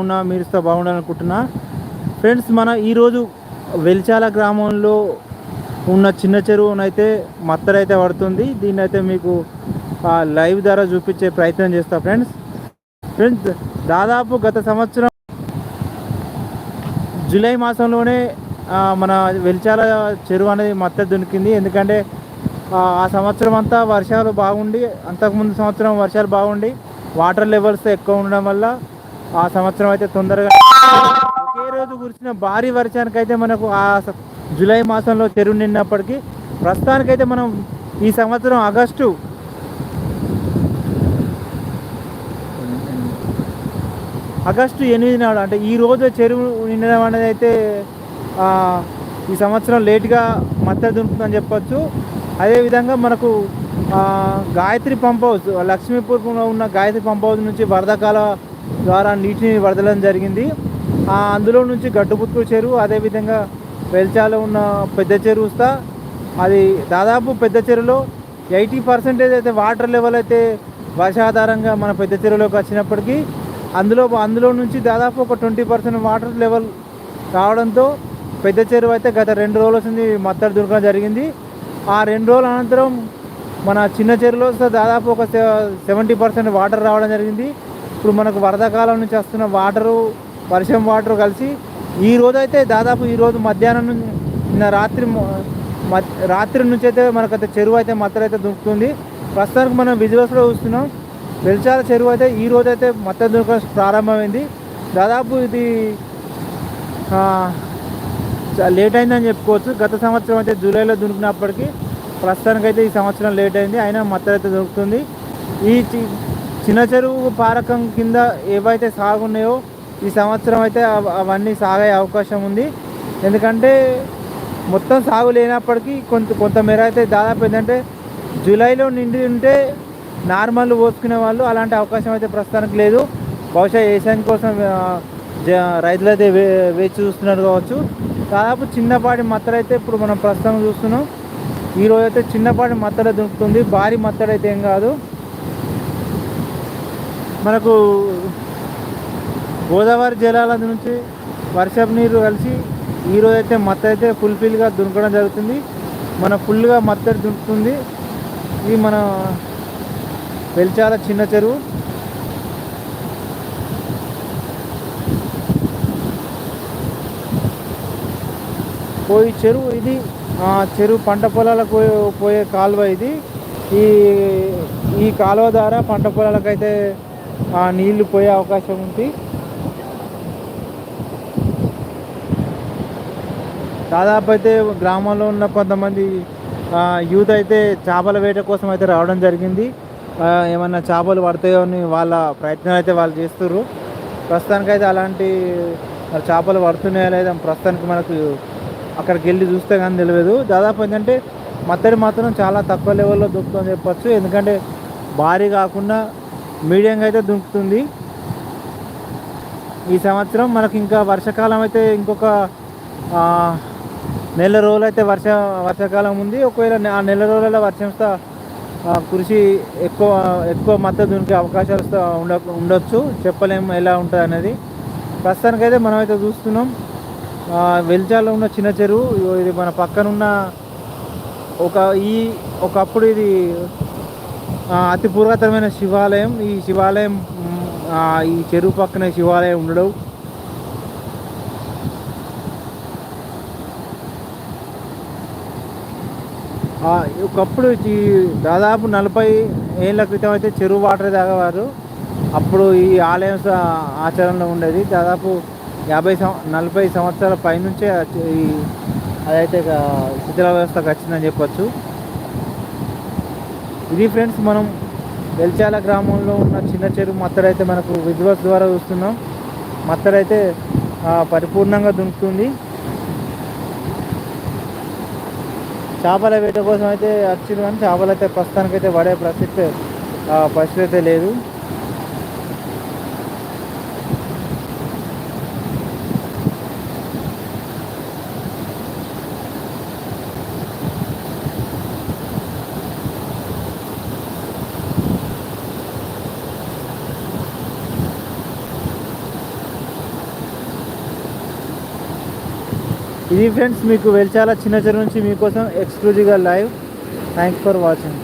ఉన్నా మీరుస్తా బాగుండాలనుకుంటున్నా. ఫ్రెండ్స్ మన ఈరోజు వెల్చాల గ్రామంలో ఉన్న చిన్న చెరువునైతే మత్తరైతే పడుతుంది. దీన్ని అయితే మీకు లైవ్ ద్వారా చూపించే ప్రయత్నం చేస్తా ఫ్రెండ్స్. ఫ్రెండ్స్ దాదాపు గత సంవత్సరం జూలై మాసంలోనే మన వెల్చాల చెరువు అనేది మత్త దునికింది. ఎందుకంటే ఆ సంవత్సరం అంతా వర్షాలు బాగుండి అంతకుముందు సంవత్సరం వర్షాలు బాగుండి వాటర్ లెవెల్స్ ఎక్కువ ఉండడం వల్ల ఆ సంవత్సరం అయితే తొందరగా ఒకే రోజు కురిసిన భారీ వర్షానికి అయితే మనకు ఆ జూలై మాసంలో చెరువు నిన్నప్పటికీ ప్రస్తుతానికైతే మనం ఈ సంవత్సరం ఆగస్టు ఆగస్టు ఎనిమిది నాడు అంటే ఈ రోజు చెరువు నిండడం అనేది అయితే ఈ సంవత్సరం లేట్గా మత్తడి దుంకుతుందని చెప్పొచ్చు. అదేవిధంగా మనకు గాయత్రి పంప్ హౌస్ లక్ష్మీపూర్లో ఉన్న గాయత్రి పంప్ హౌస్ నుంచి వరదకాల ద్వారా నీటిని వదలడం జరిగింది. ఆ, అందులో నుంచి గడ్డుపుత్తూరు చెరువు అదేవిధంగా వెల్చాలో ఉన్న పెద్ద చెరువు వస్తా అది దాదాపు పెద్ద చెరువులో ఎయిటీ పర్సెంటేజ్ అయితే వాటర్ లెవెల్ అయితే వర్షాధారంగా మన పెద్ద చెరువులోకి వచ్చినప్పటికీ అందులో అందులో నుంచి దాదాపు ఒక ట్వంటీ పర్సెంట్ వాటర్ లెవెల్ రావడంతో పెద్ద చెరువు అయితే గత రెండు రోజుల నుంచి మత్తడి దొరకడం జరిగింది. ఆ రెండు రోజుల అనంతరం మన చిన్న చెరువులో దాదాపు ఒక సెవెంటీ పర్సెంట్ వాటర్ రావడం జరిగింది. ఇప్పుడు మనకు వరదకాలం నుంచి వస్తున్న వాటరు వర్షం వాటర్ కలిసి ఈ రోజు అయితే దాదాపు ఈరోజు మధ్యాహ్నం నుంచి నిన్న రాత్రి రాత్రి నుంచి అయితే మనకైతే చెరువు అయితే మత్తడి అయితే దొరుకుతుంది ప్రస్తుతానికి మనం విజువల్స్లో చూస్తున్నాం. వెలిచాల చెరువు అయితే ఈ రోజు అయితే మత్త దొరకడం ప్రారంభమైంది. దాదాపు ఇది లేట్ అయిందని చెప్పుకోవచ్చు. గత సంవత్సరం అయితే జూలైలో దునికినప్పటికీ ప్రస్తుతానికైతే ఈ సంవత్సరం లేట్ అయింది. అయినా మత్తడి అయితే దొరుకుతుంది ఈ చిన్న చెరువు పారకం కింద ఏవైతే సాగున్నాయో ఈ సంవత్సరం అయితే అవన్నీ సాగే అవకాశం ఉంది. ఎందుకంటే మొత్తం సాగు లేనప్పటికీ కొంత కొంతమేర అయితే దాదాపు ఏంటంటే జూలైలో నిండి ఉంటే నార్మల్ పోసుకునే వాళ్ళు అలాంటి అవకాశం అయితే ప్రస్తుతానికి లేదు. బహుశా ఏషియన్ కోసం రైతులైతే రైతులు అయితే వే వేచి చూస్తున్నారు కావచ్చు. దాదాపు చిన్నపాటి మత్తడైతే అయితే ఇప్పుడు మనం ప్రస్తుతం చూస్తున్నాం. ఈరోజు అయితే చిన్నపాటి మత్తడ దొరుకుతుంది. భారీ మత్తడైతే అయితే ఏం కాదు. మనకు గోదావరి జలాల నుంచి వర్షపు నీరు కలిసి ఈరోజు అయితే మత్త అయితే ఫుల్ఫిల్గా దునకడం జరుగుతుంది. మన ఫుల్గా మత్తడి దుంకుతుంది ఇది మన వెల్చాల చిన్న చెరువు. పోయి చెరువు ఇది ఆ, చెరువు పంట పొలాలకు పోయే పోయే కాలువ ఇది. ఈ ఈ కాలువ ద్వారా పంట పొలాలకు అయితే నీళ్ళు పోయే అవకాశం ఉంది. దాదాపు అయితే గ్రామంలో ఉన్న కొంతమంది యూత్ అయితే చేపల వేట కోసం అయితే రావడం జరిగింది. ఏమన్నా చేపలు పడతాయో అని వాళ్ళ ప్రయత్నం అయితే వాళ్ళు చేస్తుర్రు. ప్రస్తుతానికి అయితే అలాంటి చేపలు పడుతున్నాయా లేదా ప్రస్తుతానికి మనకు అక్కడికి వెళ్ళి చూస్తే కానీ తెలియదు. దాదాపు ఏంటంటే మత్తడి మాత్రం చాలా తక్కువ లెవెల్లో దొరుకుతుందని చెప్పచ్చు. ఎందుకంటే భారీ కాకుండా మీడియంగా అయితే దొరుకుతుంది ఈ సంవత్సరం మనకు ఇంకా వర్షాకాలం అయితే ఇంకొక నెల రోజులు అయితే వర్ష వర్షాకాలం ఉంది. ఒకవేళ ఆ నెల రోజులలో వర్షం కృషి ఎక్కువ ఎక్కువ మద్దతు దొరికే అవకాశాలు ఉండ ఉండొచ్చు. చెప్పలేము ఎలా ఉంటుంది అనేది. ప్రస్తుతానికైతే మనమైతే చూస్తున్నాం. వెల్చాలో ఉన్న చిన్న చెరువు ఇది మన పక్కనున్న ఒక ఈ ఒకప్పుడు ఇది అతి పురాతనమైన శివాలయం. ఈ శివాలయం ఈ చెరువు పక్కన శివాలయం ఉండడం. ఒకప్పుడు ఈ దాదాపు నలభై ఏళ్ళ క్రితం అయితే చెరువు వాటర్ తాగేవారు. అప్పుడు ఈ ఆలయం ఆచరణలో ఉండేది. దాదాపు యాభై సం నలభై సంవత్సరాల పైనుంచే ఈ అదైతే శిథిల వ్యవస్థకు వచ్చిందని చెప్పొచ్చు. ఇది ఫ్రెండ్స్ మనం వెల్చాల గ్రామంలో ఉన్న చిన్న చెరువు మత్తడైతే అయితే మనకు విజువల్స్ ద్వారా చూస్తున్నాం. మత్తడైతే అయితే పరిపూర్ణంగా దుంకుతుంది చేపల వేట కోసం అయితే వచ్చింది కానీ చేపలు అయితే ప్రస్తుతానికి అయితే పడే పరిస్థితి పరిస్థితి అయితే లేదు. ఇది ఫ్రెండ్స్ మీకు వెల్చాల చిన్న చెరువు నుంచి మీకోసం ఎక్స్క్లూజివ్గా లైవ్ థ్యాంక్స్ ఫర్ వాచింగ్